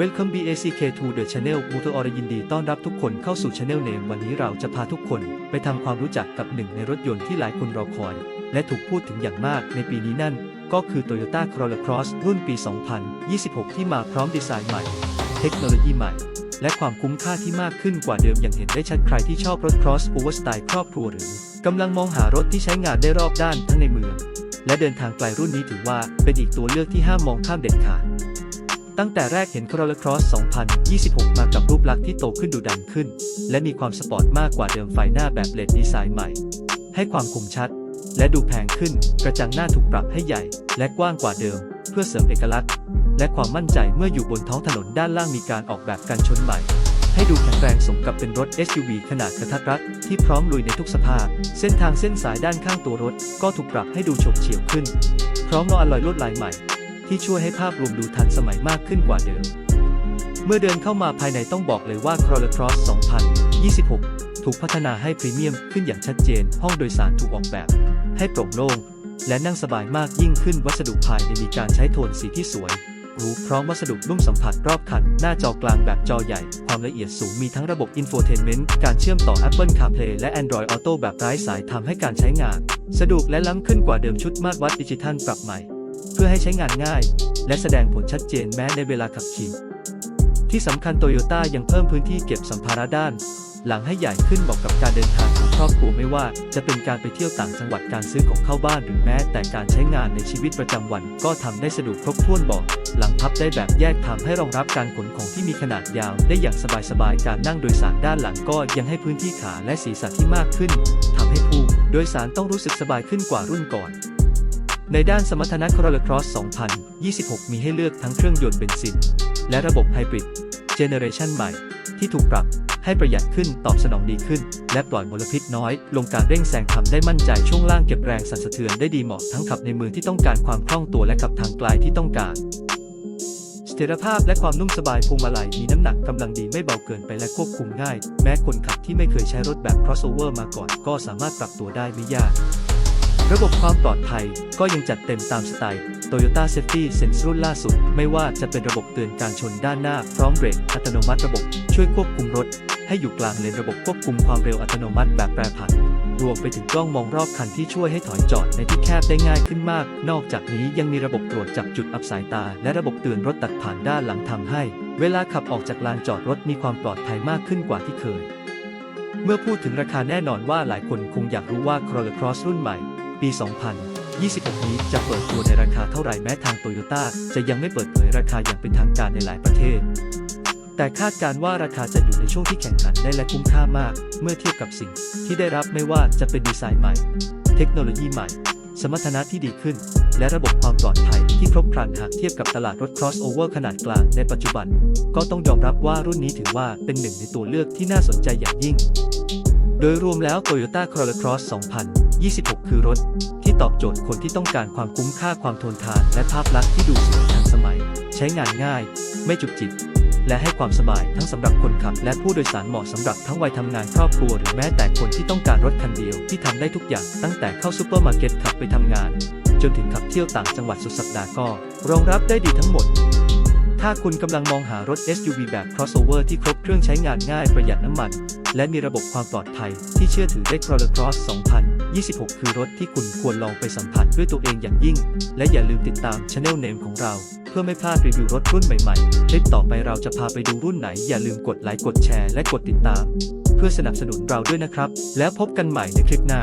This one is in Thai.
Welcome BACK to the channel Motor Ora ยินดีต้อนรับทุกคนเข้าสู่ Channel Name วันนี้เราจะพาทุกคนไปทำความรู้จักกับหนึ่งในรถยนต์ที่หลายคนรอคอย และถูกพูดถึงอย่างมากในปีนี้นั่น ก็คือ Toyota Corolla Cross รุ่นปี 2026 ที่มาพร้อมดีไซน์ใหม่ เทคโนโลยีใหม่ และความคุ้มค่าที่มากขึ้นกว่าเดิมอย่างเห็นได้ชัดใครที่ชอบรถ cross over สไตล์ครอบครัวหรือกำลังมองหารถที่ใช้งานได้รอบด้านทั้งในเมืองและเดินทางไกลรุ่นนี้ถือว่าเป็นอีกตัวเลือกที่ห้ามมองข้ามเด็ดขาด ตั้งแต่แรกเห็น Corolla Cross 2026 มากับรูปลักษณ์ที่โตขึ้นดูดันขึ้น และมีความสปอร์ตมากกว่าเดิมไฟหน้าแบบเลดดีไซน์ใหม่ ให้ความคมชัด และดูแพงขึ้น กระจังหน้าถูกปรับให้ใหญ่ และกว้างกว่าเดิม เพื่อเสริมเอกลักษณ์ และความมั่นใจเมื่ออยู่บนท้องถนนด้านล่างมีการออกแบบกันชนใหม่ ให้ดูแข็งแรงสมกับเป็นรถ SUV ขนาดกระทัดรัดที่พร้อมลุยในทุกสภาพ เส้นทางเส้นสายด้านข้างตัวรถ ก็ถูกปรับให้ดูโฉบเฉี่ยวขึ้น พร้อมล้ออะลอยลวดลายใหม่ ที่ช่วยให้ภาพรวมดูทันสมัยมากขึ้นกว่าเดิม เมื่อเดินเข้ามาภายในต้องบอกเลยว่า Corolla Cross 2026 ถูกพัฒนาให้พรีเมียมขึ้นอย่างชัดเจน ห้องโดยสารถูกออกแบบ ให้โปร่งโล่งและนั่งสบายมากยิ่งขึ้นวัสดุภายในมีการใช้โทนสีที่สวยหรูพร้อมวัสดุนุ่มสัมผัสรอบคัน หน้าจอกลางแบบจอใหญ่ ความละเอียดสูงมีทั้งระบบ Infotainment การเชื่อมต่อ Apple CarPlay และ Android Auto แบบไร้สายทำให้การใช้งาน สะดวกและล้ำขึ้นกว่าเดิมชุดมาตรวัดดิจิทัลปรับใหม่ พื่อให้ใช้งานง่าย และแสดงผลชัดเจนแม้ในเวลาขับขี่ ที่สำคัญโตโยต้ายังเพิ่มพื้นที่เก็บสัมภาระด้าน หลังให้ใหญ่ขึ้นเหมาะกับการเดินทางของครอบครัวไม่ว่า จะเป็นการไปเที่ยวต่างจังหวัดการซื้อของเข้าบ้านหรือแม้ แต่การใช้งานในชีวิตประจำวัน ก็ทำได้สะดวกครบถ้วนเบอกหลังพับได้แบบแยกทำให้รองรับการขนของที่มีขนาดยาวได้อย่างสบายๆการนั่งโดยสารด้านหลังก็ยังให้พื้นที่ขาและศีรษะที่มากขึ้นทำให้ผู้โดยสารต้องรู้สึกสบายขึ้นกว่ารุ่นก่อน ในด้านสมรรถนะ Corolla Cross 2026 มีให้เลือกทั้งเครื่องยนต์เบนซิน และระบบไฮบริดเจเนเรชันใหม่ ที่ถูกปรับให้ประหยัดขึ้นตอบสนองดีขึ้น และปล่อยมลพิษน้อย ลงการเร่งแซงทำได้มั่นใจช่วงล่างเก็บแรงสั่นสะเทือนได้ดีเหมาะทั้งขับในเมืองที่ต้องการความคล่องตัวและขับทางไกลที่ต้องการเสถียรภาพและความนุ่มสบายพวงมาลัยมีน้ำหนักกำลังดีไม่เบาเกินไปและควบคุมง่าย แม้คนขับที่ไม่เคยใช้รถแบบ crossover มาก่อน ก็สามารถปรับตัวได้ไม่ยาก ระบบความปลอดภัยก็ยังจัดเต็มตามสไตล์ Toyota Safety Sense รุ่นล่าสุด ไม่ว่าจะเป็นระบบเตือนการชนด้านหน้า พร้อมเบรกอัตโนมัติระบบ ช่วยควบคุมรถ ให้อยู่กลางเลนระบบควบคุมความเร็วอัตโนมัติแบบแปรผัน รวมไปถึงกล้องมองรอบคันที่ช่วยให้ถอยจอดในที่แคบได้ง่ายขึ้นมาก นอกจากนี้ยังมีระบบตรวจจับจุดอับสายตา และระบบเตือนรถตัดผ่านด้านหลังทำให้ เวลาขับออกจากลานจอดรถมีความปลอดภัยมากขึ้นกว่าที่เคย เมื่อพูดถึงราคาแน่นอนว่าหลายคนคงอยากรู้ว่า Corolla Cross รุ่นใหม่ ปี 2026 นี้จะเปิดตัวในราคาเท่าไหร่แม้ทางโตโยต้าจะยังไม่เปิดเผยราคาอย่างเป็นทางการในหลายประเทศ แต่คาดการว่าราคาจะอยู่ในช่วงที่แข่งขันได้และคุ้มค่ามาก เมื่อเทียบกับสิ่งที่ได้รับไม่ว่าจะเป็นดีไซน์ใหม่ เทคโนโลยีใหม่ สมรรถนะที่ดีขึ้น และระบบความปลอดภัยที่ครบครันหากเทียบกับตลาดรถ crossover ขนาดกลางในปัจจุบัน ก็ต้องยอมรับว่ารุ่นนี้ถือว่าเป็นหนึ่งในตัวเลือกที่น่าสนใจอย่างยิ่ง โดยรวมแล้ว Toyota Corolla Cross 2026 คือรถ ที่ตอบโจทย์คนที่ต้องการความคุ้มค่าความทนทาน และภาพลักษณ์ที่ดูสวยทันสมัย ใช้งานง่าย ไม่จุกจิกและให้ความสบายทั้งสำหรับคนขับ และผู้โดยสารเหมาะสำหรับทั้งวัยทำงานครอบครัวหรือแม้แต่คนที่ต้องการรถคันเดียวที่ทำได้ทุกอย่างตั้งแต่เข้าซูเปอร์มาร์เก็ตขับไปทำงาน จนถึงขับเที่ยวต่างจังหวัดสุดสัปดาห์ก็ รองรับได้ดีทั้งหมด ถ้าคุณกำลังมองหารถ SUV แบบ crossover ที่ครบเครื่องใช้งานง่ายประหยัดน้ำมัน และมีระบบความปลอดภัยที่เชื่อถือได้ Crawler Cross 2026 คือรถที่คุณควรลองไปสัมผัสด้วยตัวเองอย่างยิ่ง และอย่าลืมติดตาม Channel Name ของเรา เพื่อไม่พลาดรีวิวรถรุ่นใหม่ๆ คลิปต่อไปเราจะพาไปดูรุ่นไหน อย่าลืมกดไลค์กดแชร์และกดติดตาม เพื่อสนับสนุนเราด้วยนะครับ แล้วพบกันใหม่ในคลิปหน้า